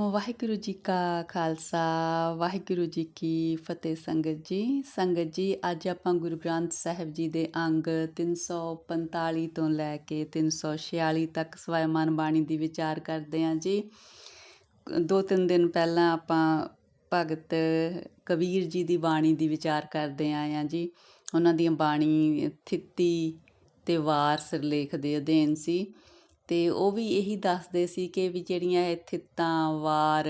ਵਾਹਿਗੁਰੂ ਜੀ ਕਾ ਖਾਲਸਾ, ਵਾਹਿਗੁਰੂ ਜੀ ਕੀ ਫਤਿਹ ਸੰਗਤ ਜੀ। ਸੰਗਤ ਜੀ, ਅੱਜ ਆਪਾਂ ਗੁਰੂ ਗ੍ਰੰਥ ਸਾਹਿਬ ਜੀ ਦੇ ਅੰਗ 345 ਤੋਂ ਲੈ ਕੇ 346 ਤੱਕ ਸਵੈਮਾਨ ਬਾਣੀ ਦੀ ਵਿਚਾਰ ਕਰਦੇ ਹਾਂ ਜੀ। ਦੋ ਤਿੰਨ ਦਿਨ ਪਹਿਲਾਂ ਆਪਾਂ ਭਗਤ ਕਬੀਰ ਜੀ ਦੀ ਬਾਣੀ ਦੀ ਵਿਚਾਰ ਕਰਦੇ ਆਏ ਹਾਂ ਜੀ। ਉਹਨਾਂ ਦੀਆਂ ਬਾਣੀ ਥਿੱਤੀ ਤੇ ਵਾਰ ਸਿਰਲੇਖ ਦੇ ਅਧੀਨ ਸੀ। ਅਤੇ ਉਹ ਵੀ ਇਹੀ ਦੱਸਦੇ ਸੀ ਕਿ ਵੀ ਜਿਹੜੀਆਂ ਇਹ ਥਿੱਤਾਂ ਵਾਰ,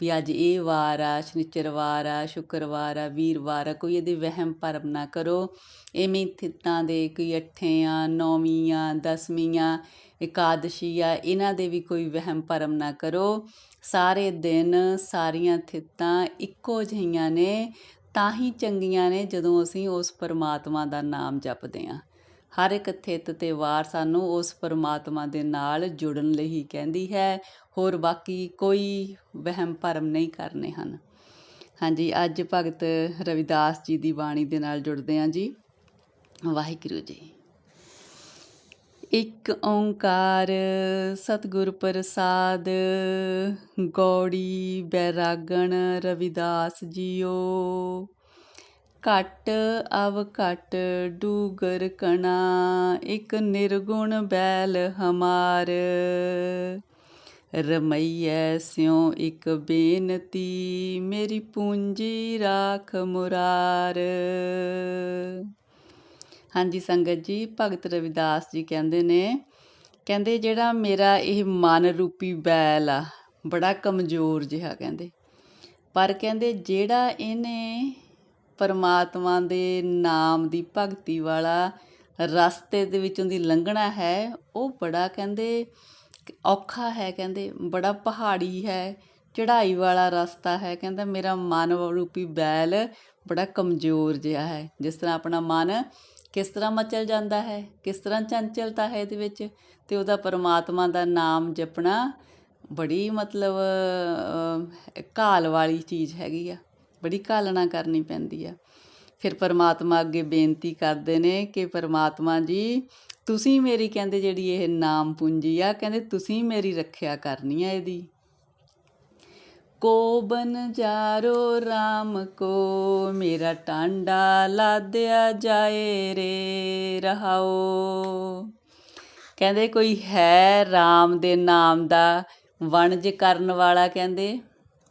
ਵੀ ਅੱਜ ਇਹ ਵਾਰ ਆ ਸ਼ਨੀਚਰਵਾਰ ਆ, ਸ਼ੁੱਕਰਵਾਰ ਆ, ਵੀਰਵਾਰ ਆ, ਕੋਈ ਇਹਦੇ ਵਹਿਮ ਭਰਮ ਨਾ ਕਰੋ। ਇਵੇਂ ਥਿੱਤਾਂ ਦੇ ਕੋਈ ਅੱਠੇ ਆ ਨੌਵੀਂ ਆ ਦਸਵੀਂ ਆ ਇਕਾਦਸ਼ੀ ਆ, ਇਹਨਾਂ ਦੇ ਵੀ ਕੋਈ ਵਹਿਮ ਭਰਮ ਨਾ ਕਰੋ। ਸਾਰੇ ਦਿਨ ਸਾਰੀਆਂ ਥਿੱਤਾਂ ਇੱਕੋ ਜਿਹੀਆਂ ਨੇ, ਤਾਂ ਹੀ ਚੰਗੀਆਂ ਨੇ ਜਦੋਂ ਅਸੀਂ ਉਸ ਪਰਮਾਤਮਾ ਦਾ ਨਾਮ ਜਪਦੇ ਹਾਂ ਹਰ ਇੱਕ ਥਿੱਤ ਤੇ ਵਾਰ ਸਾਨੂੰ ਉਸ ਪਰਮਾਤਮਾ ਦੇ ਨਾਲ ਜੁੜਨ ਲਈ ਹੀ ਕਹਿੰਦੀ ਹੈ। ਹੋਰ ਬਾਕੀ ਕੋਈ ਵਹਿਮ ਭਰਮ ਨਹੀਂ ਕਰਨੇ ਹਨ। ਹਾਂਜੀ, ਅੱਜ ਭਗਤ ਰਵਿਦਾਸ ਜੀ ਦੀ ਬਾਣੀ ਦੇ ਨਾਲ ਜੁੜਦੇ ਹਾਂ ਜੀ। ਵਾਹਿਗੁਰੂ ਜੀ। ਇੱਕ ਓੰਕਾਰ ਸਤਿਗੁਰ ਪ੍ਰਸਾਦ, ਗੌੜੀ ਬੈਰਾਗਣ ਰਵਿਦਾਸ ਜੀਓ। ਘਟ, ਅਵ ਘਟ, ਡੂਗਰ ਕਣਾ, ਇੱਕ ਨਿਰਗੁਣ ਬੈਲ ਹਮਾਰ। ਰਮਈਐ ਸਿਉ ਇੱਕ ਬੇਨਤੀ, ਮੇਰੀ ਪੂੰਜੀ ਰਾਖ ਮੁਰਾਰ। ਹਾਂਜੀ, ਸੰਗਤ ਜੀ, ਭਗਤ ਰਵਿਦਾਸ ਜੀ ਕਹਿੰਦੇ ਨੇ, ਕਹਿੰਦੇ ਜਿਹੜਾ ਮੇਰਾ ਇਹ ਮਨ ਰੂਪੀ ਬੈਲ ਆ, ਬੜਾ ਕਮਜ਼ੋਰ ਜਿਹਾ ਕਹਿੰਦੇ। ਪਰ ਕਹਿੰਦੇ ਜਿਹੜਾ ਇਹਨੇ ਪਰਮਾਤਮਾ ਦੇ ਨਾਮ ਦੀ ਭਗਤੀ ਵਾਲਾ ਰਸਤੇ ਦੇ ਵਿੱਚੋਂ ਦੀ ਲੰਘਣਾ ਹੈ, ਉਹ ਬੜਾ ਕਹਿੰਦੇ ਔਖਾ ਹੈ, ਕਹਿੰਦੇ ਬੜਾ ਪਹਾੜੀ ਹੈ, ਚੜ੍ਹਾਈ ਵਾਲਾ ਰਸਤਾ ਹੈ, ਕਹਿੰਦਾ ਮੇਰਾ ਮਨ ਰੂਪੀ ਬੈਲ ਬੜਾ ਕਮਜ਼ੋਰ ਜਿਹਾ ਹੈ। ਜਿਸ ਤਰ੍ਹਾਂ ਆਪਣਾ ਮਨ ਕਿਸ ਤਰ੍ਹਾਂ ਮਚਲ ਜਾਂਦਾ ਹੈ, ਕਿਸ ਤਰ੍ਹਾਂ ਚੰਚਲਤਾ ਹੈ ਇਹਦੇ ਵਿੱਚ, ਤੇ ਉਹਦਾ ਪਰਮਾਤਮਾ ਦਾ ਨਾਮ ਜਪਣਾ ਬੜੀ ਮਤਲਬ ਘਾਲ ਵਾਲੀ ਚੀਜ਼ ਹੈਗੀ ਆ। ਬੜੀ ਘਾਲਣਾ ਕਰਨੀ ਪੈਂਦੀ ਆ। ਫਿਰ ਪਰਮਾਤਮਾ ਅੱਗੇ ਬੇਨਤੀ ਕਰਦੇ ਨੇ ਕਿ ਪਰਮਾਤਮਾ ਜੀ, ਤੁਸੀਂ ਮੇਰੀ ਕਹਿੰਦੇ ਜਿਹੜੀ ਇਹ ਨਾਮ ਪੂੰਜੀ ਆ, ਕਹਿੰਦੇ ਤੁਸੀਂ ਮੇਰੀ ਰੱਖਿਆ ਕਰਨੀ ਆ ਇਹਦੀ। ਕੋ ਬਨ ਜਾਰੋ RAM ਕੋ, ਮੇਰਾ ਟਾਂਡਾ ਲਾਦਿਆ ਜਾਏ ਰੇ ਰਹਾਓ। ਕਹਿੰਦੇ ਕੋਈ ਹੈ RAM ਦੇ ਨਾਮ ਦਾ ਵਣਜ ਕਰਨ ਵਾਲਾ ਕਹਿੰਦੇ,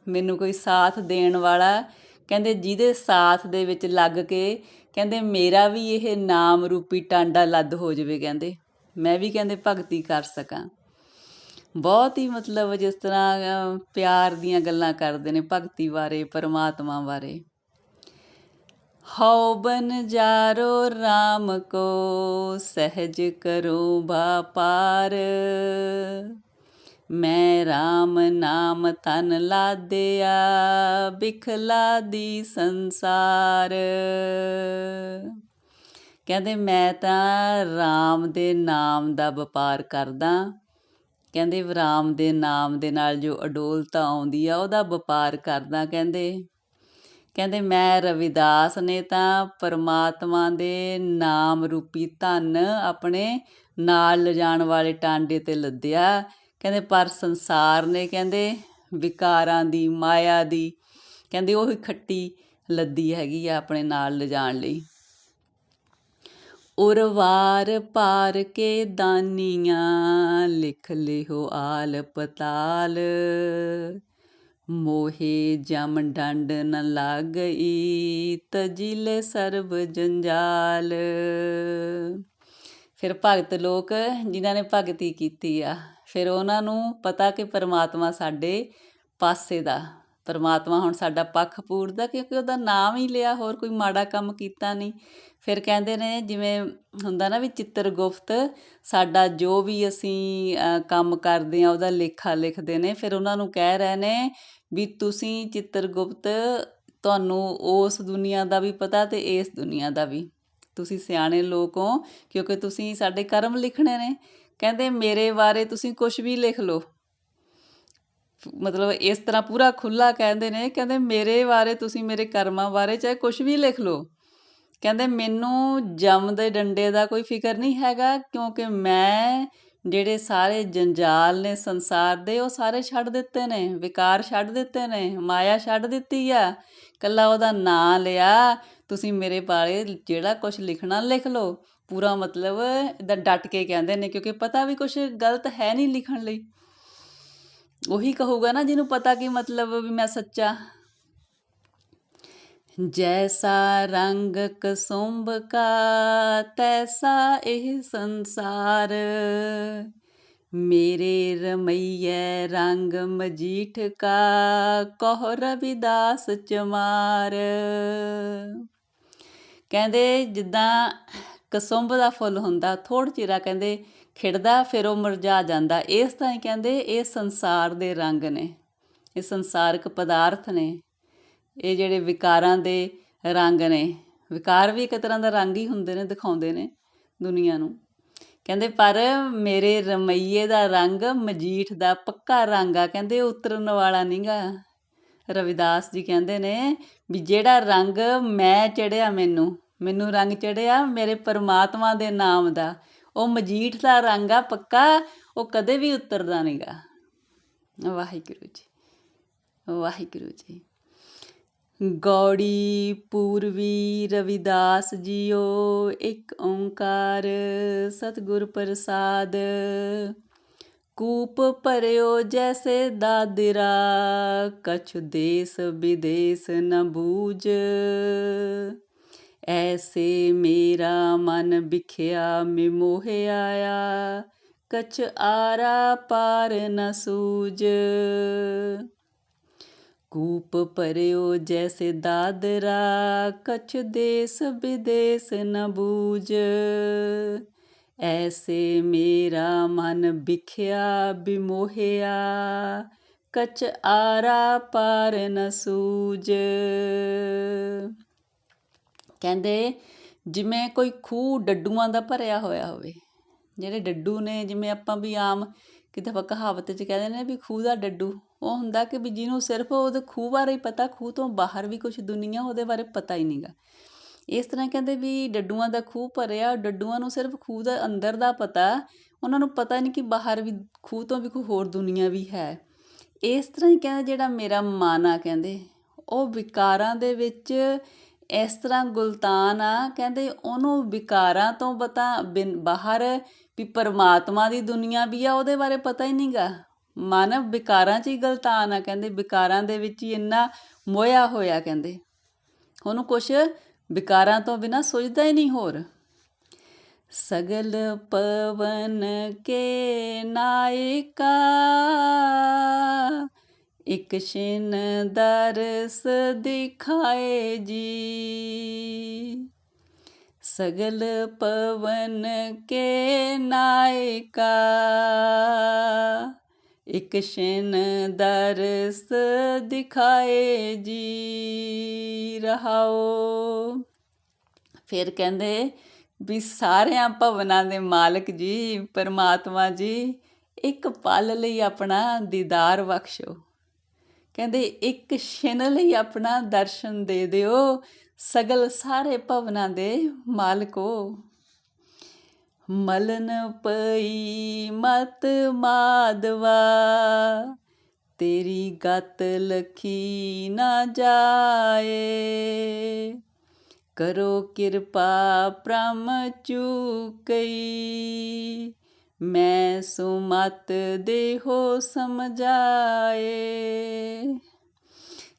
ਮੈਨੂੰ ਕੋਈ ਸਾਥ ਦੇਣ ਵਾਲਾ ਕਹਿੰਦੇ ਜਿਹਦੇ ਸਾਥ ਦੇ ਵਿੱਚ ਲੱਗ ਕੇ ਕਹਿੰਦੇ ਮੇਰਾ ਵੀ ਇਹ ਨਾਮ ਰੂਪੀ ਟਾਂਡਾ ਲੱਦ ਹੋ ਜਾਵੇ ਕਹਿੰਦੇ। ਮੈਂ ਵੀ ਕਹਿੰਦੇ ਭਗਤੀ ਕਰ ਸਕਾਂ। ਬਹੁਤ ਹੀ ਮਤਲਬ ਜਿਸ ਤਰ੍ਹਾਂ ਪਿਆਰ ਦੀਆਂ ਗੱਲਾਂ ਕਰਦੇ ਨੇ ਭਗਤੀ ਬਾਰੇ, ਪਰਮਾਤਮਾ ਬਾਰੇ। ਹਉ ਬਨ ਜਾਰੋ RAM ਕੋ, ਸਹਿਜ ਕਰੋ ਭਾਪਾਰ ਮੈਂ RAM ਨਾਮ ਤਨ ਲਾਦਿਆ, ਬਿਖਲਾ ਦੀ ਸੰਸਾਰ। ਕਹਿੰਦੇ, ਮੈਂ ਤਾਂ RAM ਦੇ ਨਾਮ ਦਾ ਵਪਾਰ ਕਰਦਾ। ਕਹਿੰਦੇ, ਰਾਮ ਦੇ ਨਾਮ ਦੇ ਨਾਲ ਜੋ ਅਡੋਲਤਾ ਆਉਂਦੀ ਆ, ਉਹਦਾ ਵਪਾਰ ਕਰਦਾ, ਕਹਿੰਦੇ। ਕਹਿੰਦੇ, ਮੈਂ ਰਵਿਦਾਸ ਨੇ ਤਾਂ ਪਰਮਾਤਮਾ ਦੇ ਨਾਮ ਰੂਪੀ ਧਨ ਆਪਣੇ ਨਾਲ ਲਿਜਾਣ ਵਾਲੇ ਟਾਂਡੇ ਤੇ ਲੱਦਿਆ। ਕਹਿੰਦੇ, ਪਰ ਸੰਸਾਰ ਨੇ ਕਹਿੰਦੇ, ਵਿਕਾਰਾਂ ਦੀ, ਮਾਇਆ ਦੀ, ਕਹਿੰਦੇ ਉਹ ਖੱਟੀ ਲੱਦੀ ਹੈਗੀ ਆ ਆਪਣੇ ਨਾਲ ਲਿਜਾਣ ਲਈ। ਉਰਵਾਰ ਪਾਰ ਕੇ ਦਾਨੀਆਂ, ਲਿਖ ਲਿਓ ਆਲ ਪਤਾਲ। ਮੋਹੇ ਜਮ ਡੰਡ ਨ ਲਾਗਈ, ਤਜਿਲੇ ਸਰਬ ਜੰਜਾਲ। ਫਿਰ ਭਗਤ ਲੋਕ, ਜਿਨ੍ਹਾਂ ਨੇ ਭਗਤੀ ਕੀਤੀ ਆ ਫਿਰ ਉਹਨਾਂ ਨੂੰ ਪਤਾ ਕਿ ਪਰਮਾਤਮਾ ਸਾਡੇ ਪਾਸੇ ਦਾ। ਪਰਮਾਤਮਾ ਹੁਣ ਸਾਡਾ ਪੱਖ ਪੂਰਦਾ ਕਿਉਂਕਿ ਉਹਦਾ ਨਾਮ ਹੀ ਲਿਆ, ਹੋਰ ਕੋਈ ਮਾੜਾ ਕੰਮ ਕੀਤਾ ਨਹੀਂ। ਫਿਰ ਕਹਿੰਦੇ ਨੇ ਜਿਵੇਂ ਹੁੰਦਾ ਨਾ ਵੀ ਚਿੱਤਰ ਗੁਫਤ ਸਾਡਾ ਜੋ ਵੀ ਅਸੀਂ ਕੰਮ ਕਰਦੇ ਆ ਉਹਦਾ ਲੇਖਾ ਲਿਖਦੇ ਨੇ। ਫਿਰ ਉਹਨਾਂ ਨੂੰ ਕਹਿ ਰਹੇ ਨੇ ਵੀ ਤੁਸੀਂ ਚਿੱਤਰ ਗੁਪਤ ਤੁਹਾਨੂੰ ਉਸ ਦੁਨੀਆ ਦਾ ਵੀ ਪਤਾ ਤੇ ਇਸ ਦੁਨੀਆ ਦਾ ਵੀ। ਤੁਸੀਂ ਸਿਆਣੇ ਲੋਕ ਹੋ ਕਿਉਂਕਿ ਤੁਸੀਂ ਸਾਡੇ ਕਰਮ ਲਿਖਣੇ ਨੇ। ਕਹਿੰਦੇ ਮੇਰੇ ਬਾਰੇ ਤੁਸੀਂ ਕੁਝ ਵੀ ਲਿਖ ਲਓ। ਮਤਲਬ ਇਸ ਤਰ੍ਹਾਂ ਪੂਰਾ ਖੁੱਲਾ ਕਹਿੰਦੇ ਨੇ, ਕਹਿੰਦੇ ਮੇਰੇ ਬਾਰੇ ਤੁਸੀਂ ਮੇਰੇ ਕਰਮਾਂ ਬਾਰੇ ਚਾਹੇ ਕੁਝ ਵੀ ਲਿਖ ਲਓ। ਕਹਿੰਦੇ ਮੈਨੂੰ ਜਮ ਦੇ ਡੰਡੇ ਦਾ ਕੋਈ ਫਿਕਰ ਨਹੀਂ ਹੈਗਾ, ਕਿਉਂਕਿ ਮੈਂ ਜਿਹੜੇ ਸਾਰੇ ਜੰਜਾਲ ਨੇ ਸੰਸਾਰ ਦੇ, ਉਹ ਸਾਰੇ ਛੱਡ ਦਿੱਤੇ ਨੇ, ਵਿਕਾਰ ਛੱਡ ਦਿੱਤੇ ਨੇ, ਮਾਇਆ ਛੱਡ ਦਿੱਤੀ ਆ। ਕੱਲਾ ਉਹਦਾ ਨਾਂ ਲਿਆ, ਤੁਸੀਂ ਮੇਰੇ ਬਾਰੇ ਜਿਹੜਾ ਕੁਝ ਲਿਖਣਾ ਲਿਖ ਲਓ। ਪੂਰਾ ਮਤਲਬ ਇਦਾਂ ਡਟ ਕੇ ਕਹਿੰਦੇ ਨੇ, ਕਿਉਂਕਿ ਪਤਾ ਵੀ ਕੁਝ ਗਲਤ ਹੈ ਨਹੀਂ ਲਿਖਣ ਲਈ। ਉਹੀ ਕਹੂਗਾ ਨਾ, ਜਿਹਨੂੰ ਪਤਾ ਕਿ ਮਤਲਬ ਵੀ ਮੈਂ ਸੱਚਾ। ਜੈਸਾ ਰੰਗ ਕਸੁੰਭ ਕਾ, ਤੈਸਾ ਇਹ ਸੰਸਾਰ। ਮੇਰੇ ਰਮਈਏ ਰੰਗ ਮਜੀਠ ਕਾ, ਕਹ ਰਵਿਦਾਸ ਚਮਾਰ। ਕਹਿੰਦੇ ਜਿੱਦਾਂ ਕਸੁੰਭ ਦਾ ਫੁੱਲ ਹੁੰਦਾ ਥੋੜ ਚਿਰਾ ਕਹਿੰਦੇ ਖਿੜਦਾ, ਫਿਰ ਉਹ ਮੁਰਝਾ ਜਾਂਦਾ। ਇਸ ਤਰ੍ਹਾਂ ਹੀ ਕਹਿੰਦੇ ਇਹ ਸੰਸਾਰ ਦੇ ਰੰਗ ਨੇ, ਇਹ ਸੰਸਾਰਕ ਪਦਾਰਥ ਨੇ, ਇਹ ਜਿਹੜੇ ਵਿਕਾਰਾਂ ਦੇ ਰੰਗ ਨੇ। ਵਿਕਾਰ ਵੀ ਇੱਕ ਤਰ੍ਹਾਂ ਦਾ ਰੰਗ ਹੀ ਹੁੰਦੇ ਨੇ, ਦਿਖਾਉਂਦੇ ਨੇ ਦੁਨੀਆ ਨੂੰ। ਕਹਿੰਦੇ, ਪਰ ਮੇਰੇ ਰਮਈਏ ਦਾ ਰੰਗ ਮਜੀਠ ਦਾ ਪੱਕਾ ਰੰਗ ਆ। ਕਹਿੰਦੇ, ਉਤਰਨ ਵਾਲਾ ਨਹੀਂਗਾ ਰਵਿਦਾਸ ਜੀ ਕਹਿੰਦੇ ਨੇ ਵੀ ਜਿਹੜਾ ਰੰਗ ਮੈਂ ਚੜਿਆ ਮੈਨੂੰ ਮੈਨੂੰ ਰੰਗ ਚੜਿਆ ਮੇਰੇ ਪਰਮਾਤਮਾ ਦੇ ਨਾਮ ਦਾ। ਉਹ ਮਜੀਠ ਦਾ ਰੰਗ ਆ ਪੱਕਾ, ਉਹ ਕਦੇ ਵੀ ਉਤਰਦਾ ਨਹੀਂਗਾ ਵਾਹਿਗੁਰੂ ਜੀ ਵਾਹਿਗੁਰੂ ਜੀ। ਗੌੜੀ ਪੂਰਵੀ ਰਵਿਦਾਸ ਜੀਓ, ਇੱਕ ਓੰਕਾਰ ਸਤਿਗੁਰ ਪ੍ਰਸਾਦ। ਕੂਪ ਭਰਿਓ ਜੈਸੇ ਦਾਦਰਾ, ਕਛ ਦੇਸ ਵਿਦੇਸ ਨ ਬੂਝ। ਐਸੇ ਮੇਰਾ ਮਨ ਵਿਖਿਆ ਮੇ ਮੋਹ ਆਇਆ ਕਛ ਆਰਾ ਪਾਰ ਨ ਸੂਝ ਕੂਪ ਭਰਿਓ ਜੈਸੇ ਦਾਦਰਾ ਕਛ ਦੇਸ ਵਿਦੇਸ ਨ ਬੂਝ ਐਸੇ ਮੇਰਾ ਮਨ ਵਿਖਿਆ ਬਿਮੋਹਿਆ ਕਛ ਆਰਾ ਪਾਰ ਨ ਸੂਝ ਕਹਿੰਦੇ ਜਿਵੇਂ ਕੋਈ ਖੂਹ ਡੱਡੂਆਂ ਦਾ ਭਰਿਆ ਹੋਇਆ ਹੋਵੇ, ਜਿਹੜੇ ਡੱਡੂ ਨੇ, ਜਿਵੇਂ ਆਪਾਂ ਵੀ ਆਮ ਕਿਤੇ ਆਪਾਂ ਕਹਾਵਤ 'ਚ ਕਹਿੰਦੇ ਨੇ ਵੀ ਖੂਹ ਦਾ ਡੱਡੂ, ਉਹ ਹੁੰਦਾ ਕਿ ਵੀ ਜਿਹਨੂੰ ਸਿਰਫ ਉਹਦੇ ਖੂਹ ਬਾਰੇ ਹੀ ਪਤਾ, ਖੂਹ ਤੋਂ ਬਾਹਰ ਵੀ ਕੁਝ ਦੁਨੀਆ ਉਹਦੇ ਬਾਰੇ ਪਤਾ ਹੀ ਨਹੀਂਗਾ ਇਸ ਤਰ੍ਹਾਂ ਕਹਿੰਦੇ ਵੀ ਡੱਡੂਆਂ ਦਾ ਖੂਹ ਭਰਿਆ, ਡੱਡੂਆਂ ਨੂੰ ਸਿਰਫ ਖੂਹ ਦਾ ਅੰਦਰ ਦਾ ਪਤਾ, ਉਹਨਾਂ ਨੂੰ ਪਤਾ ਨਹੀਂ ਕਿ ਬਾਹਰ ਵੀ ਖੂਹ ਤੋਂ ਵੀ ਕੋਈ ਹੋਰ ਦੁਨੀਆ ਵੀ ਹੈ। ਇਸ ਤਰ੍ਹਾਂ ਹੀ ਕਹਿੰਦੇ ਜਿਹੜਾ ਮੇਰਾ ਮਨ ਆ ਕਹਿੰਦੇ, ਉਹ ਵਿਕਾਰਾਂ ਦੇ ਵਿੱਚ ਇਸ ਤਰ੍ਹਾਂ ਗੁਲਤਾਨ ਆ, ਕਹਿੰਦੇ ਉਹਨੂੰ ਵਿਕਾਰਾਂ ਤੋਂ ਪਤਾ ਬਿਨ ਬਾਹਰ ਵੀ ਪਰਮਾਤਮਾ ਦੀ ਦੁਨੀਆ ਵੀ ਆ, ਉਹਦੇ ਬਾਰੇ ਪਤਾ ਹੀ ਨਹੀਂਗਾ ਮਨ ਵਿਕਾਰਾਂ 'ਚ ਹੀ ਗਲਤਾਨ ਆ, ਕਹਿੰਦੇ ਵਿਕਾਰਾਂ ਦੇ ਵਿੱਚ ਹੀ ਇੰਨਾ ਮੋਇਆ ਹੋਇਆ, ਕਹਿੰਦੇ। ਉਹਨੂੰ ਕੁਛ ਵਿਕਾਰਾਂ ਤੋਂ ਬਿਨਾ ਸੋਚਦਾ ਹੀ ਨਹੀਂ ਹੋਰ। ਸਗਲ ਪਵਨ ਕੇ ਨਾਇਕਾ ਇੱਕ ਸ਼ਿਨ ਦਰਸ ਦਿਖਾਏ ਜੀ। ਸਗਲ ਪਵਨ ਕੇ ਨਾਇਕਾ, ਇੱਕ ਸ਼ਿਨ ਦਰਸ ਦਿਖਾਏ ਜੀ। ਰਹਾਓ। ਫਿਰ ਕਹਿੰਦੇ ਵੀ ਸਾਰਿਆਂ ਭਵਨਾਂ ਦੇ ਮਾਲਕ ਜੀ, ਪਰਮਾਤਮਾ ਜੀ, ਇੱਕ ਪਲ ਲਈ ਆਪਣਾ ਦੀਦਾਰ ਬਖਸ਼ੋ। ਕਹਿੰਦੇ, ਇੱਕ ਛਿਨ ਲਈ ਆਪਣਾ ਦਰਸ਼ਨ ਦੇ ਦਿਓ, ਸਗਲ ਸਾਰੇ ਭਵਨਾਂ ਦੇ ਮਾਲਕੋ ਮਲਨ ਪਈ ਮਤ ਮਾਦਵਾ ਤੇਰੀ ਗਤ ਲਖੀ ਨਾ ਜਾਏ। ਕਰੋ ਕਿਰਪਾ ਪ੍ਰਮ ਚੁਕਈ ਮੈਂ ਸੁਮਤ ਦੇਹੋ ਸਮਝਾਏ।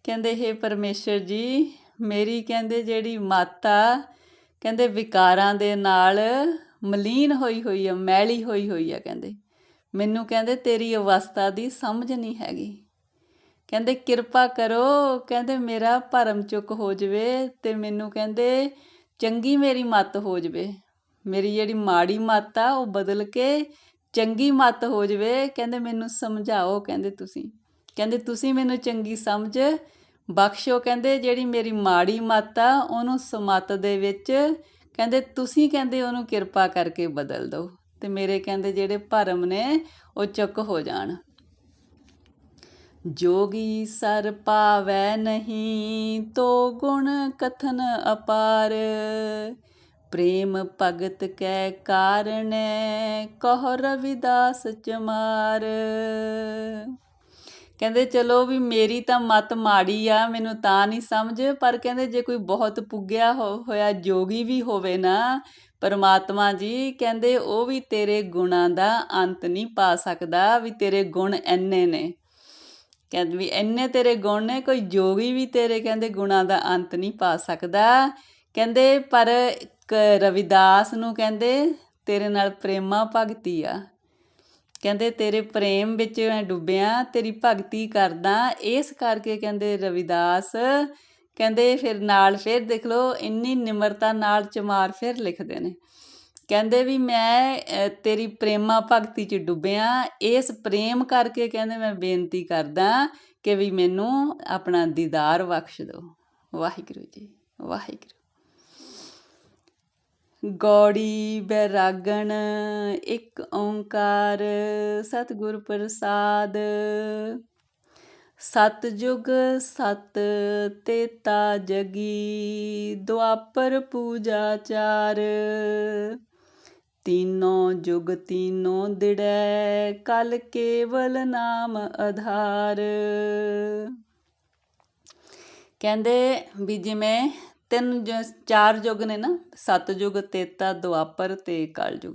ਕਹਿੰਦੇ, ਹੈ ਪਰਮੇਸ਼ਰ ਜੀ, ਮੇਰੀ ਕਹਿੰਦੇ ਜਿਹੜੀ ਮਾਤਾ, ਕਹਿੰਦੇ ਵਿਕਾਰਾਂ ਦੇ ਨਾਲ ਮਲੀਨ ਹੋਈ ਹੋਈ ਆ, ਮੈਲੀ ਹੋਈ ਹੋਈ ਆ ਕਹਿੰਦੇ। ਮੈਨੂੰ ਕਹਿੰਦੇ ਤੇਰੀ ਅਵਸਥਾ ਦੀ ਸਮਝ ਨਹੀਂ ਹੈਗੀ। ਕਹਿੰਦੇ, ਕਿਰਪਾ ਕਰੋ, ਕਹਿੰਦੇ ਮੇਰਾ ਭਰਮ ਚੁੱਕ ਹੋ ਜਵੇ ਤੇ ਮੈਨੂੰ ਕਹਿੰਦੇ ਚੰਗੀ ਮੇਰੀ ਮਤ ਹੋ ਜਵੇ। ਮੇਰੀ ਜਿਹੜੀ ਮਾੜੀ ਮੱਤ ਆ, ਉਹ ਬਦਲ ਕੇ ਚੰਗੀ ਮੱਤ ਹੋ ਜਵੇ। ਕਹਿੰਦੇ ਮੈਨੂੰ ਸਮਝਾਓ, ਕਹਿੰਦੇ ਤੁਸੀਂ। ਕਹਿੰਦੇ ਤੁਸੀਂ ਮੈਨੂੰ ਚੰਗੀ ਸਮਝ ਬਖਸ਼ੋ। ਕਹਿੰਦੇ ਜਿਹੜੀ ਮੇਰੀ ਮਾੜੀ ਮੱਤ ਆ, ਉਹਨੂੰ ਸਮਤ ਦੇ ਵਿੱਚ ਕਹਿੰਦੇ ਤੁਸੀਂ ਕਹਿੰਦੇ ਉਹਨੂੰ ਕਿਰਪਾ ਕਰਕੇ ਬਦਲ ਦਿਓ। ਤੇ ਮੇਰੇ ਕਹਿੰਦੇ ਜਿਹੜੇ ਭਰਮ ਨੇ, ਉਹ ਚੁੱਕ ਹੋ ਜਾਣ। ਜੋਗੀ ਸਰ ਪਾਵੈ ਨਹੀਂ, ਤੋ ਗੁਣ ਕਥਨ ਅਪਾਰ। ਪ੍ਰੇਮ ਭਗਤ ਕੈ ਕਾਰਣ ਕਹ ਰਵਿਦਾਸ ਚਮਾਰ। ਕਹਿੰਦੇ, ਚਲੋ ਵੀ ਮੇਰੀ ਤਾਂ ਮਤ ਮਾੜੀ ਆ, ਮੈਨੂੰ ਤਾਂ ਨਹੀਂ ਸਮਝ, ਪਰ ਕਹਿੰਦੇ, ਜੇ ਕੋਈ ਬਹੁਤ ਪੁੱਗਿਆ ਹੋ- ਹੋਇਆ ਜੋਗੀ ਵੀ ਹੋਵੇ ਨਾ, ਪਰਮਾਤਮਾ ਜੀ, ਕਹਿੰਦੇ, ਉਹ ਵੀ ਤੇਰੇ ਗੁਣਾਂ ਦਾ ਅੰਤ ਨਹੀਂ ਪਾ ਸਕਦਾ, ਵੀ ਤੇਰੇ ਗੁਣ ਐਨੇ ਨੇ। ਕਹਿੰਦੇ ਵੀ ਇੰਨੇ ਤੇਰੇ ਗੁਣ ਨੇ, ਕੋਈ ਜੋਗੀ ਵੀ ਤੇਰੇ, ਕਹਿੰਦੇ, ਗੁਣਾਂ ਦਾ ਅੰਤ ਨਹੀਂ ਪਾ ਸਕਦਾ। ਕਹਿੰਦੇ, ਪਰ ਕ- ਰਵਿਦਾਸ ਨੂੰ ਕਹਿੰਦੇ, ਤੇਰੇ ਨਾਲ ਪ੍ਰੇਮਾ ਭਗਤੀ ਆ। ਕਹਿੰਦੇ, ਤੇਰੇ ਪ੍ਰੇਮ ਵਿੱਚ ਮੈਂ ਡੁੱਬਿਆ, ਤੇਰੀ ਭਗਤੀ ਕਰਦਾ। ਇਸ ਕਰਕੇ ਕਹਿੰਦੇ ਰਵਿਦਾਸ, ਕਹਿੰਦੇ ਫਿਰ ਨਾਲ ਫਿਰ ਦੇਖ ਲਓ, ਇੰਨੀ ਨਿਮਰਤਾ ਨਾਲ ਚਮਾਰ ਫਿਰ ਲਿਖਦੇ ਨੇ। ਕਹਿੰਦੇ ਵੀ ਮੈਂ ਤੇਰੀ ਪ੍ਰੇਮਾ ਭਗਤੀ 'ਚ ਡੁੱਬਿਆ, ਇਸ ਪ੍ਰੇਮ ਕਰਕੇ ਕਹਿੰਦੇ ਮੈਂ ਬੇਨਤੀ ਕਰਦਾ ਕਿ ਵੀ ਮੈਨੂੰ ਆਪਣਾ ਦੀਦਾਰ ਬਖਸ਼ ਦਿਓ। ਵਾਹਿਗੁਰੂ ਜੀ, ਵਾਹਿਗੁਰੂ। ਗੌੜੀ, ਬੈਰਾਗਣ, ਇੱਕ ਓੰਕਾਰ, ਸਤਿਗੁਰ ਪ੍ਰਸਾਦ। ਸਤਜੁਗ ਸਤ, ਤੇਤਾ ਜਗੀ, ਦੁਆਪਰ ਪੂਜਾ ਚਾਰ। ਤੀਨੋ ਜੁਗ ਤੀਨੋਂ ਦਿੜੈ, ਕਲ ਕੇਵਲ ਨਾਮ ਆਧਾਰ ਕਹਿੰਦੇ ਵੀ ਜਿਵੇਂ ਤਿੰਨ ਜ- ਚਾਰ ਯੁੱਗ ਨੇ ਨਾ ਸਤਜੁਗ ਤੇਤਾ, ਦੁਆਪਰ ਤੇ ਕਲਯੁਗ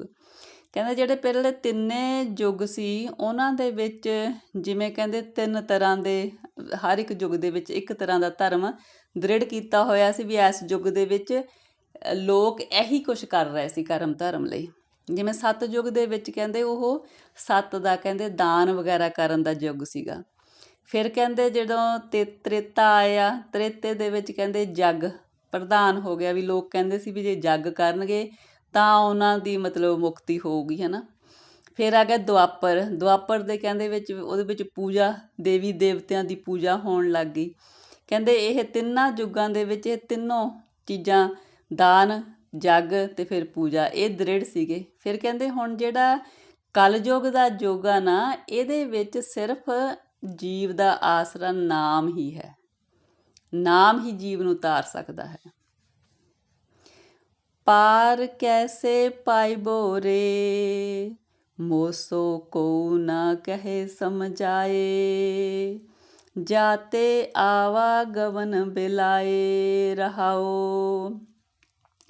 ਕਹਿੰਦੇ ਜਿਹੜੇ ਪਹਿਲੇ ਤਿੰਨੇ ਯੁੱਗ ਸੀ, ਉਹਨਾਂ ਦੇ ਵਿੱਚ ਜਿਵੇਂ ਕਹਿੰਦੇ ਤਿੰਨ ਤਰ੍ਹਾਂ ਦੇ, ਹਰ ਇੱਕ ਯੁੱਗ ਦੇ ਵਿੱਚ ਇੱਕ ਤਰ੍ਹਾਂ ਦਾ ਧਰਮ ਦ੍ਰਿੜ ਕੀਤਾ ਹੋਇਆ ਸੀ ਵੀ ਇਸ ਯੁੱਗ ਦੇ ਵਿੱਚ ਲੋਕ ਇਹੀ ਕੁਝ ਕਰ ਰਹੇ ਸੀ ਕਰਮ ਧਰਮ ਲਈ। ਜਿਵੇਂ ਸਤ ਯੁੱਗ ਦੇ ਵਿੱਚ ਕਹਿੰਦੇ ਉਹ ਸਤ ਦਾ ਕਹਿੰਦੇ ਦਾਨ ਵਗੈਰਾ ਕਰਨ ਦਾ ਯੁੱਗ ਸੀਗਾ। ਫਿਰ ਕਹਿੰਦੇ ਜਦੋਂ ਤੇ, ਤ੍ਰੇਤਾ ਆਇਆ, ਤ੍ਰੇਤੇ ਦੇ ਵਿੱਚ ਕਹਿੰਦੇ ਜੱਗ ਪ੍ਰਧਾਨ ਹੋ ਗਿਆ ਵੀ ਲੋਕ ਕਹਿੰਦੇ ਸੀ ਵੀ ਜੇ ਜੱਗ ਕਰਨਗੇ ਤਾਂ ਉਹਨਾਂ ਦੀ ਮਤਲਬ ਮੁਕਤੀ ਹੋਊਗੀ ਹੈ ਨਾ ਫਿਰ ਆ ਗਿਆ ਦੁਆਪਰ। ਦੁਆਪਰ ਦੇ ਕਹਿੰਦੇ ਵਿੱਚ ਉਹਦੇ ਵਿੱਚ ਪੂਜਾ, ਦੇਵੀ ਦੇਵਤਿਆਂ ਦੀ ਪੂਜਾ ਹੋਣ ਲੱਗ ਗਈ। ਕਹਿੰਦੇ ਇਹ ਤਿੰਨਾਂ ਯੁੱਗਾਂ ਦੇ ਵਿੱਚ ਇਹ ਤਿੰਨੋਂ ਚੀਜ਼ਾਂ, ਦਾਨ, ਜੱਗ ਤੇ ਫਿਰ ਪੂਜਾ, ਇਹ ਦ੍ਰਿੜ ਸੀਗੇ। ਫਿਰ ਕਹਿੰਦੇ ਹੁਣ ਜਿਹੜਾ ਕਲਯੁਗ ਦਾ ਯੁੱਗ ਆ ਨਾ, ਇਹਦੇ ਵਿੱਚ ਸਿਰਫ ਜੀਵ ਦਾ ਆਸਰਾ ਨਾਮ ਹੀ ਹੈ। ਨਾਮ ਹੀ ਜੀਵ ਨੂੰ ਤਾਰ ਸਕਦਾ ਹੈ। ਪਾਰ ਕੈਸੇ ਪਾਈਬੋ ਰੇ ਮੋਸੋ ਕੋ ਨਾ ਕਹੇ ਸਮਝਾਏ ਜਾਤੇ ਆਵਾ ਗਵਨ ਬਿਲਾਏ ਰਹਾਓ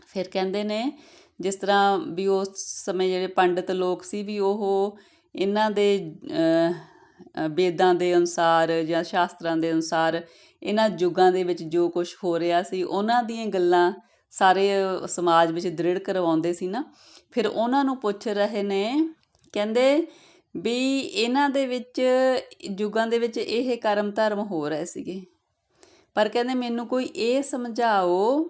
ਫਿਰ ਕਹਿੰਦੇ ਨੇ ਜਿਸ ਤਰ੍ਹਾਂ ਵੀ ਉਸ ਸਮੇਂ ਜਿਹੜੇ ਪੰਡਿਤ ਲੋਕ ਸੀ ਵੀ ਉਹ ਇਹਨਾਂ ਦੇ ਅਹ, ਵੇਦਾਂ ਦੇ ਅਨੁਸਾਰ ਜਾਂ ਸ਼ਾਸਤਰਾਂ ਦੇ ਅਨੁਸਾਰ ਇਹਨਾਂ ਯੁੱਗਾਂ ਦੇ ਵਿੱਚ ਜੋ ਕੁਝ ਹੋ ਰਿਹਾ ਸੀ, ਉਹਨਾਂ ਦੀਆਂ ਗੱਲਾਂ ਸਾਰੇ ਸਮਾਜ ਵਿੱਚ ਦ੍ਰਿੜ ਕਰਵਾਉਂਦੇ ਸੀ ਨਾ। ਫਿਰ ਉਹਨਾਂ ਨੂੰ ਪੁੱਛ ਰਹੇ ਨੇ, ਕਹਿੰਦੇ ਵੀ ਇਹਨਾਂ ਦੇ ਵਿੱਚ ਯੁੱਗਾਂ ਦੇ ਵਿੱਚ ਇਹ ਕਰਮ ਧਰਮ ਹੋ ਰਹੇ ਸੀਗੇ। ਪਰ ਕਹਿੰਦੇ ਮੈਨੂੰ ਕੋਈ ਇਹ ਸਮਝਾਓ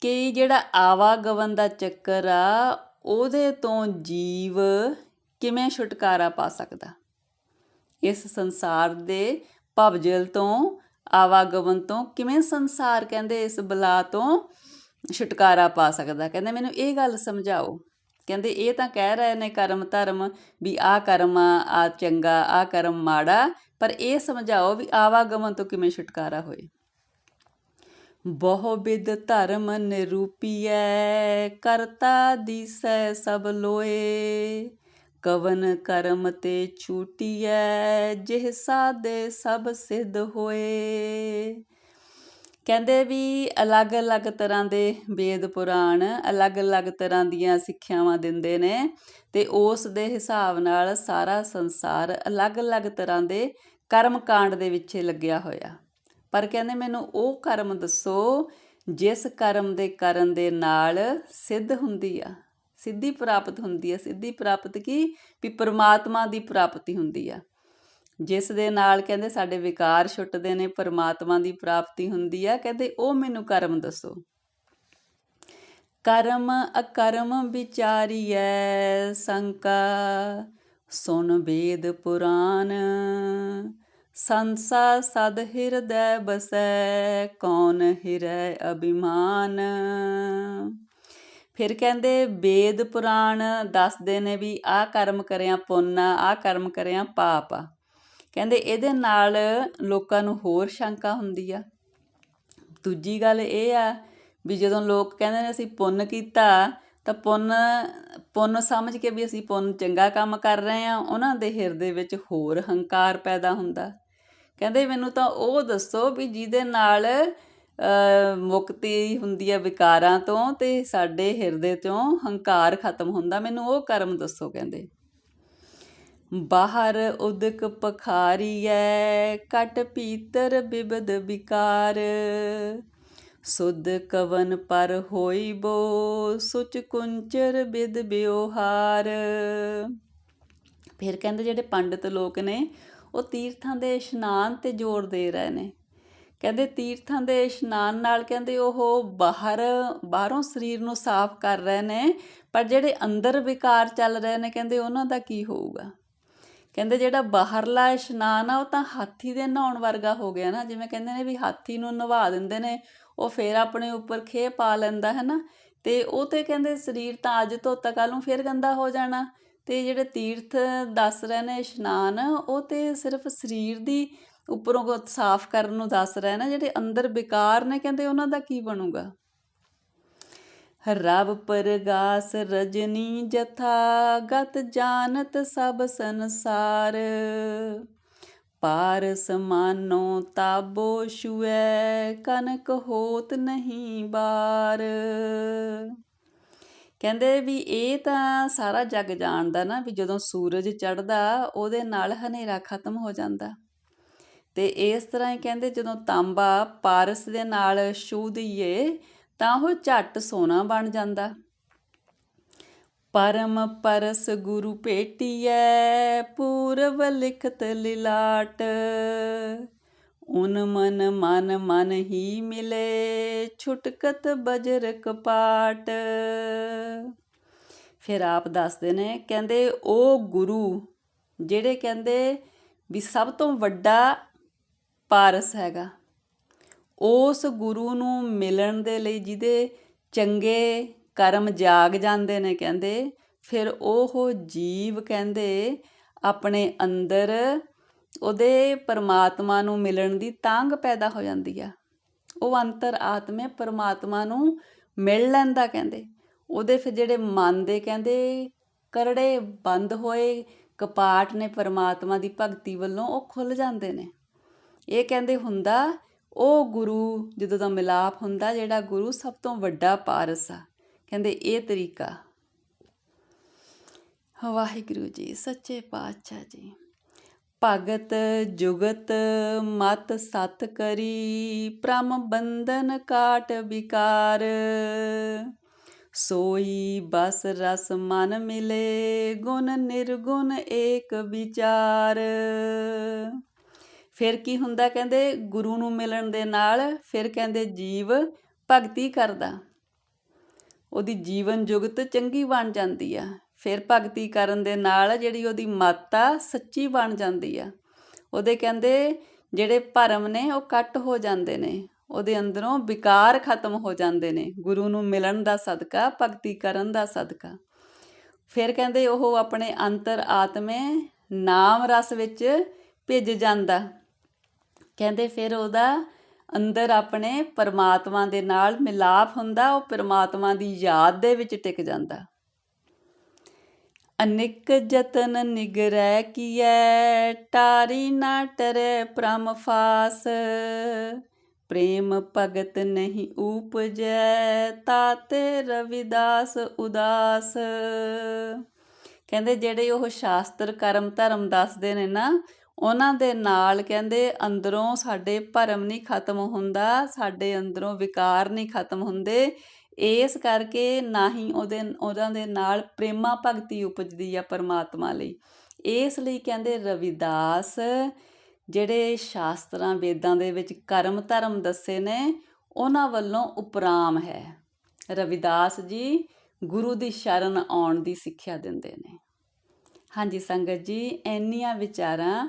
ਕਿ ਜਿਹੜਾ ਆਵਾਗਵਨ ਦਾ ਚੱਕਰ ਆ, ਉਹਦੇ ਤੋਂ ਜੀਵ ਕਿਵੇਂ ਛੁਟਕਾਰਾ ਪਾ ਸਕਦਾ? ਇਸ ਸੰਸਾਰ ਦੇ ਭਵਜਲ ਤੋਂ ਆਵਾਗਮਨ ਤੋਂ ਕਿਵੇਂ ਸੰਸਾਰ ਕਹਿੰਦੇ ਇਸ ਬਲਾ ਤੋਂ ਛੁਟਕਾਰਾ ਪਾ ਸਕਦਾ? ਕਹਿੰਦੇ ਮੈਨੂੰ ਇਹ ਗੱਲ ਸਮਝਾਓ। ਕਹਿੰਦੇ ਇਹ ਤਾਂ ਕਹਿ ਰਹੇ ਨੇ ਕਰਮ ਧਰਮ ਵੀ ਆ ਕਰਮ ਆ ਚੰਗਾ, ਆ ਕਰਮ ਮਾੜਾ, ਪਰ ਇਹ ਸਮਝਾਓ ਵੀ ਆਵਾਗਮਨ ਤੋਂ ਕਿਵੇਂ ਛੁਟਕਾਰਾ ਹੋਏ। ਬਹੁ ਬਿਦ ਧਰਮ ਨਿਰੂਪੀਐ, ਕਰਤਾ ਦੀਸੈ ਸਭ ਲੋਏ। ਕਵਨ ਕਰਮ ਤੇ ਛੂਟੀਐ, ਜਿਹ ਸਾਦੇ ਸਭ ਸਿੱਧ ਹੋਏ। ਕਹਿੰਦੇ ਵੀ ਅਲੱਗ-ਅਲੱਗ ਤਰ੍ਹਾਂ ਦੇ ਵੇਦ ਪੁਰਾਣ ਅਲੱਗ-ਅਲੱਗ ਤਰ੍ਹਾਂ ਦੀਆਂ ਸਿੱਖਿਆਵਾਂ ਦਿੰਦੇ ਨੇ ਤੇ ਉਸ ਦੇ ਹਿਸਾਬ ਨਾਲ ਸਾਰਾ ਸੰਸਾਰ ਅਲੱਗ-ਅਲੱਗ ਤਰ੍ਹਾਂ ਦੇ ਕਰਮ ਕਾਂਡ ਦੇ ਵਿੱਚ ਲੱਗਿਆ ਹੋਇਆ। ਪਰ ਕਹਿੰਦੇ ਮੈਨੂੰ ਉਹ ਕਰਮ ਦੱਸੋ ਜਿਸ ਕਰਮ ਦੇ ਕਰਨ ਦੇ ਨਾਲ ਸਿੱਧ ਹੁੰਦੀ ਆ। ਸਿੱਧੀ ਪ੍ਰਾਪਤ ਹੁੰਦੀ ਹੈ, ਸਿੱਧੀ ਪ੍ਰਾਪਤ ਕੀ? ਵੀ ਪਰਮਾਤਮਾ ਦੀ ਪ੍ਰਾਪਤੀ ਹੁੰਦੀ ਆ। ਜਿਸ ਦੇ ਨਾਲ ਕਹਿੰਦੇ ਸਾਡੇ ਵਿਕਾਰ ਛੁੱਟਦੇ ਨੇ, ਪਰਮਾਤਮਾ ਦੀ ਪ੍ਰਾਪਤੀ ਹੁੰਦੀ ਆ, ਕਹਿੰਦੇ ਉਹ ਮੈਨੂੰ ਕਰਮ ਦੱਸੋ। ਕਰਮ ਅਕਰਮ ਵਿਚਾਰੀਐ ਸੰਕਾ ਸੁਨ ਵੇਦ ਪੁਰਾਨ ਸੰਸਾ ਸਦ ਹਿਰਦੈ ਬਸੈ, ਕੌਣ ਹਿਰੈ ਅਭਿਮਾਨ। ਫਿਰ ਕਹਿੰਦੇ ਵੇਦ ਪੁਰਾਣ ਦੱਸਦੇ ਨੇ ਵੀ ਆਹ ਕਰਮ ਕਰਿਆ ਪੁੰਨ ਆ, ਆਹ ਕਰਮ ਕਰਿਆ ਪਾਪ ਆ। ਕਹਿੰਦੇ ਇਹਦੇ ਨਾਲ ਲੋਕਾਂ ਨੂੰ ਹੋਰ ਸ਼ੰਕਾ ਹੁੰਦੀ ਆ। ਦੂਜੀ ਗੱਲ ਇਹ ਆ ਵੀ ਜਦੋਂ ਲੋਕ ਕਹਿੰਦੇ ਨੇ ਅਸੀਂ ਪੁੰਨ ਕੀਤਾ, ਤਾਂ ਪੁੰਨ ਪੁੰਨ ਸਮਝ ਕੇ ਵੀ ਅਸੀਂ ਪੁੰਨ ਚੰਗਾ ਕੰਮ ਕਰ ਰਹੇ ਹਾਂ ਉਹਨਾਂ ਦੇ ਹਿਰਦੇ ਵਿੱਚ ਹੋਰ ਹੰਕਾਰ ਪੈਦਾ ਹੁੰਦਾ। ਕਹਿੰਦੇ ਮੈਨੂੰ ਤਾਂ ਉਹ ਦੱਸੋ ਵੀ ਜਿਹਦੇ ਨਾਲ ਮੁਕਤੀ ਹੁੰਦੀ ਹੈ ਵਿਕਾਰਾਂ ਤੋਂ ਤੇ ਸਾਡੇ ਹਿਰਦੇ ਤੋਂ ਹੰਕਾਰ ਖਤਮ ਹੁੰਦਾ। ਮੈਨੂੰ ਉਹ ਕਰਮ ਦੱਸੋ ਕਹਿੰਦੇ। ਬਾਹਰ ਉਦਕ ਪਖਾਰੀਐ ਕਟ ਪੀਤਰ ਬਿਬਦ ਵਿਕਾਰ। ਸੁਧ ਕਵਨ ਪਰ ਹੋਈਬੋ ਸੁਚ ਕੁੰਚਰ ਬਿਦ ਬਿਉਹਾਰ। ਫਿਰ ਕਹਿੰਦੇ ਜਿਹੜੇ ਪੰਡਿਤ ਲੋਕ ਨੇ, ਉਹ ਤੀਰਥਾਂ ਦੇ ਇਸ਼ਨਾਨ ਤੇ ਜ਼ੋਰ ਦੇ ਰਹੇ ਨੇ। ਕਹਿੰਦੇ ਤੀਰਥਾਂ ਦੇ ਇਸ਼ਨਾਨ ਨਾਲ ਕਹਿੰਦੇ ਉਹ ਬਾਹਰ, ਬਾਹਰੋਂ ਸਰੀਰ ਨੂੰ ਸਾਫ਼ ਕਰ ਰਹੇ ਨੇ, ਪਰ ਜਿਹੜੇ ਅੰਦਰ ਵਿਕਾਰ ਚੱਲ ਰਹੇ ਨੇ ਕਹਿੰਦੇ ਉਹਨਾਂ ਦਾ ਕੀ ਹੋਊਗਾ? ਕਹਿੰਦੇ ਜਿਹੜਾ ਬਾਹਰਲਾ ਇਸ਼ਨਾਨ ਆ ਉਹ ਤਾਂ ਹਾਥੀ ਦੇ ਨਹਾਉਣ ਵਰਗਾ ਹੋ ਗਿਆ ਨਾ, ਜਿਵੇਂ ਕਹਿੰਦੇ ਨੇ ਵੀ ਹਾਥੀ ਨੂੰ ਨਵਾ ਦਿੰਦੇ ਨੇ, ਉਹ ਫੇਰ ਆਪਣੇ ਉੱਪਰ ਖੇ ਪਾ ਲੈਂਦਾ ਹੈ ਨਾ ਤੇ ਉਹ ਤੇ ਕਹਿੰਦੇ ਸਰੀਰ ਤਾਂ ਅੱਜ ਧੋਤਾ ਕੱਲ ਨੂੰ ਫੇਰ ਗੰਦਾ ਹੋ ਜਾਣਾ। ਤੇ ਜਿਹੜੇ ਤੀਰਥ ਦੱਸ ਰਹੇ ਨੇ ਇਸ਼ਨਾਨ, ਉਹ ਤੇ ਸਿਰਫ ਸਰੀਰ ਦੀ ਉੱਪਰੋਂ ਕੋ ਸਾਫ਼ ਕਰਨ ਨੂੰ ਦੱਸ ਰਿਹਾ ਨਾ, ਜਿਹੜੇ ਅੰਦਰ ਬੇਕਾਰ ਨੇ, ਕਹਿੰਦੇ ਉਹਨਾਂ ਦਾ ਕੀ ਬਣੂਗਾ? ਰਬ ਪਰਗਾਸ ਰਜਨੀ ਜਥਾ ਗਤ ਜਾਣਤ ਸਭ ਸੰਸਾਰ। ਪਾਰ ਸਮਾਨੋ ਤਾਬੋ ਛੁਐ, ਕਨਕ ਹੋਤ ਨਹੀਂ ਬਾਰ। ਕਹਿੰਦੇ ਵੀ ਇਹ ਤਾਂ ਸਾਰਾ ਜੱਗ ਜਾਣਦਾ ਨਾ, ਵੀ ਜਦੋਂ ਸੂਰਜ ਚੜ੍ਹਦਾ, ਉਹਦੇ ਨਾਲ ਹਨੇਰਾ ਖਤਮ ਹੋ ਜਾਂਦਾ। ਤੇ ਇਸ ਤਰ੍ਹਾਂ ਹੀ ਕਹਿੰਦੇ ਜਦੋਂ ਤਾਂਬਾ ਪਾਰਸ ਦੇ ਨਾਲ ਛੂ ਦਈਏ ਤਾਂ ਉਹ ਝੱਟ ਸੋਨਾ ਬਣ ਜਾਂਦਾ। ਪਰਮ ਪਰਸ ਗੁਰੂ ਭੇਟੀਐ, ਪੂਰਵ ਲਿਖਤ ਲਿਲਾਟ। ਉਨ ਮਨ ਮਨ ਮਨ ਹੀ ਮਿਲੇ, ਛੁਟਕਤ ਬਜਰ ਕਪਾਟ ਫਿਰ ਆਪ ਦੱਸਦੇ ਨੇ, ਕਹਿੰਦੇ ਉਹ ਗੁਰੂ ਜਿਹੜੇ ਕਹਿੰਦੇ ਵੀ ਸਭ ਤੋਂ ਵੱਡਾ ਪਾਰਸ ਹੈਗਾ। ਉਸ ਗੁਰੂ ਨੂੰ ਮਿਲਣ ਦੇ ਲਈ ਜਿਹਦੇ ਚੰਗੇ ਕਰਮ ਜਾਗ ਜਾਂਦੇ ਨੇ ਕਹਿੰਦੇ, ਫਿਰ ਉਹ ਜੀਵ ਕਹਿੰਦੇ ਆਪਣੇ ਅੰਦਰ ਉਹਦੇ ਪਰਮਾਤਮਾ ਨੂੰ ਮਿਲਣ ਦੀ ਤਾਂਗ ਪੈਦਾ ਹੋ ਜਾਂਦੀ ਆ। ਉਹ ਅੰਤਰ ਆਤਮੇ ਪਰਮਾਤਮਾ ਨੂੰ ਮਿਲ ਲੈਂਦਾ ਕਹਿੰਦੇ। ਉਹਦੇ ਫਿਰ ਜਿਹੜੇ ਮਨ ਦੇ ਕਹਿੰਦੇ ਕਰੜੇ ਬੰਦ ਹੋਏ, ਕਪਾਟ ਨੇ ਪਰਮਾਤਮਾ ਦੀ ਭਗਤੀ ਵੱਲੋਂ ਉਹ ਖੁੱਲ ਜਾਂਦੇ ਨੇ। ਇਹ ਕਹਿੰਦੇ ਹੁੰਦਾ, ਉਹ ਗੁਰੂ ਜਦੋਂ ਦਾ ਮਿਲਾਪ ਹੁੰਦਾ, ਜਿਹੜਾ ਗੁਰੂ ਸਭ ਤੋਂ ਵੱਡਾ ਪਾਰਸ ਆ। ਕਹਿੰਦੇ ਇਹ ਤਰੀਕਾ। ਵਾਹਿਗੁਰੂ ਜੀ, ਸੱਚੇ ਪਾਤਸ਼ਾਹ ਜੀ। ਭਗਤ ਜੁਗਤ ਮਤ ਸਤ ਕਰੀ ਪ੍ਰਮ ਬੰਧਨ ਕਾਟ ਵਿਕਾਰ। ਸੋਈ ਬਸ ਰਸ ਮਨ ਮਿਲੇ, ਗੁਣ ਨਿਰਗੁਣ ਏਕ ਵਿਚਾਰ। ਫਿਰ ਕੀ ਹੁੰਦਾ ਕਹਿੰਦੇ ਗੁਰੂ ਨੂੰ ਮਿਲਣ ਦੇ ਨਾਲ ਫਿਰ ਕਹਿੰਦੇ ਜੀਵ ਭਗਤੀ ਕਰਦਾ। ਉਹਦੀ ਜੀਵਨ ਜੁਗਤ ਚੰਗੀ ਬਣ ਜਾਂਦੀ ਆ। ਫਿਰ ਭਗਤੀ ਕਰਨ ਦੇ ਨਾਲ ਜਿਹੜੀ ਉਹਦੀ ਮਾਤਾ ਸੱਚੀ ਬਣ ਜਾਂਦੀ ਆ। ਉਹਦੇ ਕਹਿੰਦੇ ਜਿਹੜੇ ਭਰਮ ਨੇ ਉਹ ਕੱਟ ਹੋ ਜਾਂਦੇ ਨੇ। ਉਹਦੇ ਅੰਦਰੋਂ ਵਿਕਾਰ ਖਤਮ ਹੋ ਜਾਂਦੇ ਨੇ। ਗੁਰੂ ਨੂੰ ਮਿਲਣ ਦਾ ਸਦਕਾ, ਭਗਤੀ ਕਰਨ ਦਾ ਸਦਕਾ। ਫਿਰ ਕਹਿੰਦੇ ਉਹ ਆਪਣੇ ਅੰਤਰ ਆਤਮੇ ਨਾਮ ਰਸ ਵਿੱਚ ਭਿੱਜ ਜਾਂਦਾ। ਕਹਿੰਦੇ ਫਿਰ ਉਹਦਾ ਅੰਦਰ ਆਪਣੇ ਪਰਮਾਤਮਾ ਦੇ ਨਾਲ ਮਿਲਾਪ ਹੁੰਦਾ, ਉਹ ਪਰਮਾਤਮਾ ਦੀ ਯਾਦ ਦੇ ਵਿੱਚ ਟਿਕ ਜਾਂਦਾ। ਅਨਿਕ ਜਤਨ ਨਿਗਰੈ ਕੀਐ, ਟਾਰੀ ਨਾ ਟਰੈ ਪ੍ਰਮ ਫਾਸ। ਪ੍ਰੇਮ ਭਗਤ ਨਹੀਂ ਉਪਜੈ ਤਾਤੇ ਰਵਿਦਾਸ ਉਦਾਸ। ਕਹਿੰਦੇ ਜਿਹੜੇ ਉਹ ਸ਼ਾਸਤਰ ਕਰਮ ਧਰਮ ਦੱਸਦੇ ਨੇ ਨਾ ਉਹਨਾਂ ਦੇ ਨਾਲ ਕਹਿੰਦੇ ਅੰਦਰੋਂ ਸਾਡੇ ਭਰਮ ਨਹੀਂ ਖਤਮ ਹੁੰਦਾ, ਸਾਡੇ ਅੰਦਰੋਂ ਵਿਕਾਰ ਨਹੀਂ ਖਤਮ ਹੁੰਦੇ। ਇਸ ਕਰਕੇ ਨਾ ਹੀ ਉਹਦੇ, ਉਹਨਾਂ ਦੇ ਨਾਲ ਪ੍ਰੇਮਾ ਭਗਤੀ ਉਪਜਦੀ ਆ ਪਰਮਾਤਮਾ ਲਈ। ਇਸ ਲਈ ਕਹਿੰਦੇ ਰਵਿਦਾਸ, ਜਿਹੜੇ ਸ਼ਾਸਤਰਾਂ, ਵੇਦਾਂ ਦੇ ਵਿੱਚ ਕਰਮ ਧਰਮ ਦੱਸੇ ਨੇ, ਉਹਨਾਂ ਵੱਲੋਂ ਉਪਰਾਮ ਹੈ। ਰਵਿਦਾਸ ਜੀ ਗੁਰੂ ਦੀ ਸ਼ਰਨ ਆਉਣ ਦੀ ਸਿੱਖਿਆ ਦਿੰਦੇ ਨੇ। ਹਾਂਜੀ ਸੰਗਤ ਜੀ, ਇੰਨੀਆਂ ਵਿਚਾਰਾਂ